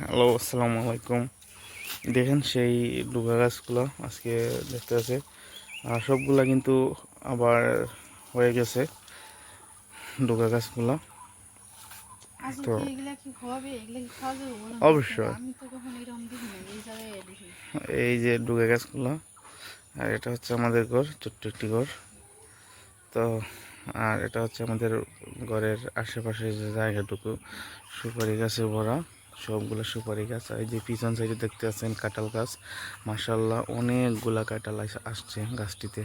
Hello আসসালামু আলাইকুম। দেখেন সেই ডুগা গাছগুলো আজকে দেখতে আছে। আর সবগুলা কিন্তু আবার হয়ে গেছে ডুগা গাছগুলো। তো-? অবশ্যই। আমি তো এই এই যে ডুগা গাছগুলো আর এটা হচ্ছে আমাদের ঘর ছোট্ট একটি ঘর। তো আর এটা হচ্ছে আমাদের ঘরের আশেপাশে যে জায়গাটুকু সুপারি গাছে ভরা সবগুলো সুপারি গাছ। আর এই যে পিছন সাইডে দেখতে পাচ্ছেন কাঁঠাল গাছ। মাসাল্লাহ অনেকগুলা কাঁঠাল আসছে গাছটিতে।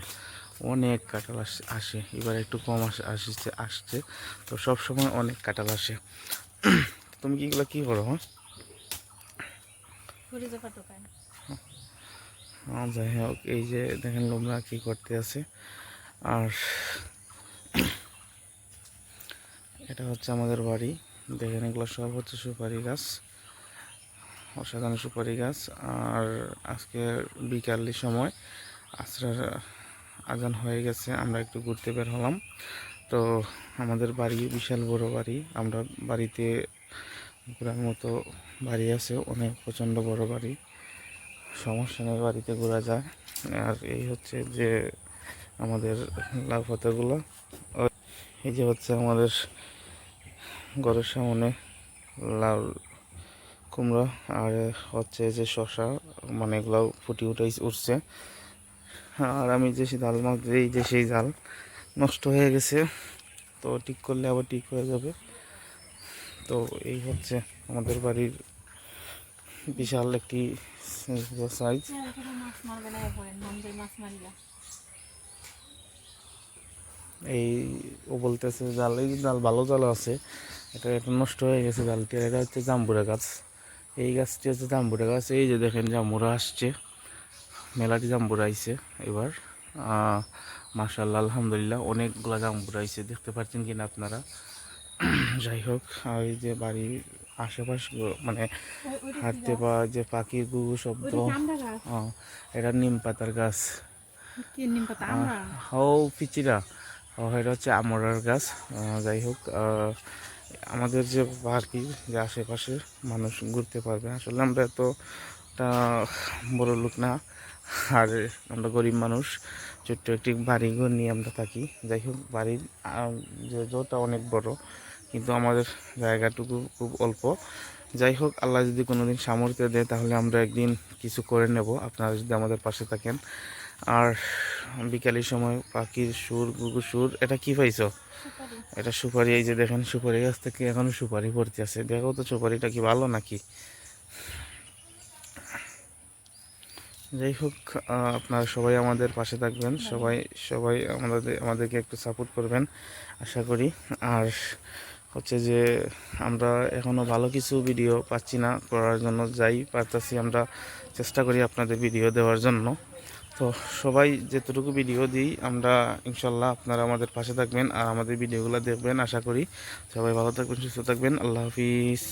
অনেক কাঁঠাল আস- আসে। এবার একটু কম আসে আসছে আসছে। তো সব সময় অনেক কাঁঠাল আসে। তুমি কি এগুলো কী করো হ্যাঁ? যাই হোক এই যে দেখেন লোমরা কি করতে আছে। আর এটা হচ্ছে আমাদের বাড়ি। দেখেন, এগুলো সব হচ্ছে সুপারি গাছ, অসাধারণ সুপারি গাছ। আর আজকে বিকালের সময়, আশ্রার আজান হয়ে গেছে, আমরা একটু ঘুরতে বের হলাম। তো আমাদের বাড়ি বিশাল বড় বাড়ি, আমরা বাড়িতে ঘোরার মতো বাড়ি আছে, অনেক প্রচণ্ড বড় বাড়ি। সমস্যা নেই, বাড়িতে ঘোরা যায়। আর এই হচ্ছে যে আমাদের লাভ পাতাগুলো এই যে হচ্ছে আমাদের ঘরের সামনে লাউ কুমড়া আর হচ্ছে যে শশা মানে এগুলো ফুটি উঠে উঠছে। আর আমি যে সেই জাল মাছ এই যে সেই জাল নষ্ট হয়ে গেছে। তো ঠিক করলে আবার ঠিক হয়ে যাবে। তো এই হচ্ছে আমাদের বাড়ির বিশাল একটি সাইজ এই ও বলতেছে জাল এই জাল ভালো জাল আছে। এটা এটা নষ্ট হয়ে গেছে জালটি আর এটা হচ্ছে জাম্বুরা গাছ। এই গাছটি হচ্ছে জাম্বুরা গাছ। এই যে দেখেন জাম্বুরা আসছে। মেলাটি জাম্বুরা আইছে এবার। মার্শাল্লাহ আলহামদুলিল্লাহ অনেকগুলা জাম্বুরা আইছে। দেখতে পাচ্ছেন কিনা আপনারা? যাই হোক আর এই যে বাড়ির আশেপাশ মানে হাঁটতে পাওয়া যে পাখির গুগু শব্দ এটা নিম পাতার গাছ। হাও পিচিরা। ও এটা হচ্ছে আমরার গাছ। যাই হোক আমাদের যে পার্কি যে আশেপাশে মানুষ ঘুরতে পারবে। আসলে আমরা তো, বড় লোক না। আর আমরা গরিব মানুষ। ছোট্ট একটি বাড়ি ঘর নিয়ে আমরা থাকি। যাই হোক, বাড়ির জোটা অনেক বড়, কিন্তু আমাদের জায়গাটুকু খুব অল্প। যাই হোক, আল্লাহ যদি কোনোদিন সামর্থ্য দেয়, তাহলে আমরা একদিন কিছু করে নেব। আপনারা যদি আমাদের পাশে থাকেন। আর বিকালের সময় পাখির সুর গুগু সুর এটা কি পাইছো? এটা সুপারি এই যে দেখেন সুপারি গাছ থেকে এখনও সুপারি ভর্তি আছে। দেখো তো সুপারিটা কি ভালো নাকি? যাই হোক আপনারা সবাই আমাদের পাশে থাকবেন সবাই সবাই আমাদের আমাদেরকে একটু সাপোর্ট করবেন আশা করি। আর হচ্ছে যে আমরা এখনও ভালো কিছু ভিডিও পাচ্ছি না করার জন্য যাই পারতাছি আমরা চেষ্টা করি আপনাদের ভিডিও দেওয়ার জন্য। তো সবাই যেতটুকু ভিডিও দিই, আমরা ইনশাল্লাহ আপনারা আমাদের পাশে থাকবেন আর আমাদের ভিডিওগুলো দেখবেন। আশা করি সবাই ভালো থাকবেন, সুস্থ থাকবেন। আল্লাহ হাফিজ।